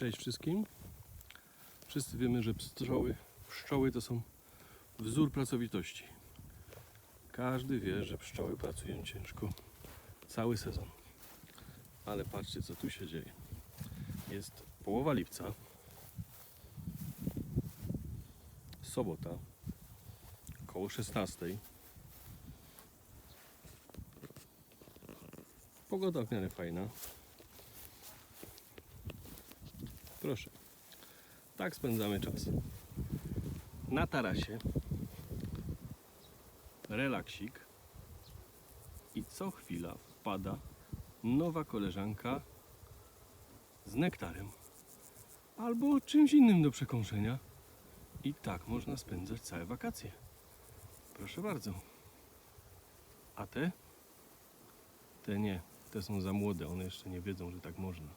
Cześć wszystkim. Wszyscy wiemy, że pszczoły, pszczoły to są wzór pracowitości. Każdy wie, że pszczoły pracują ciężko cały sezon. Ale patrzcie, co tu się dzieje. Jest połowa lipca. Sobota. Koło 16. Pogoda w miarę fajna. Proszę. Tak spędzamy czas. Na tarasie. Relaksik. I co chwila wpada nowa koleżanka z nektarem. Albo czymś innym do przekąszenia. I tak można spędzać całe wakacje. Proszę bardzo. A te? Te nie. Te są za młode. One jeszcze nie wiedzą, że tak można.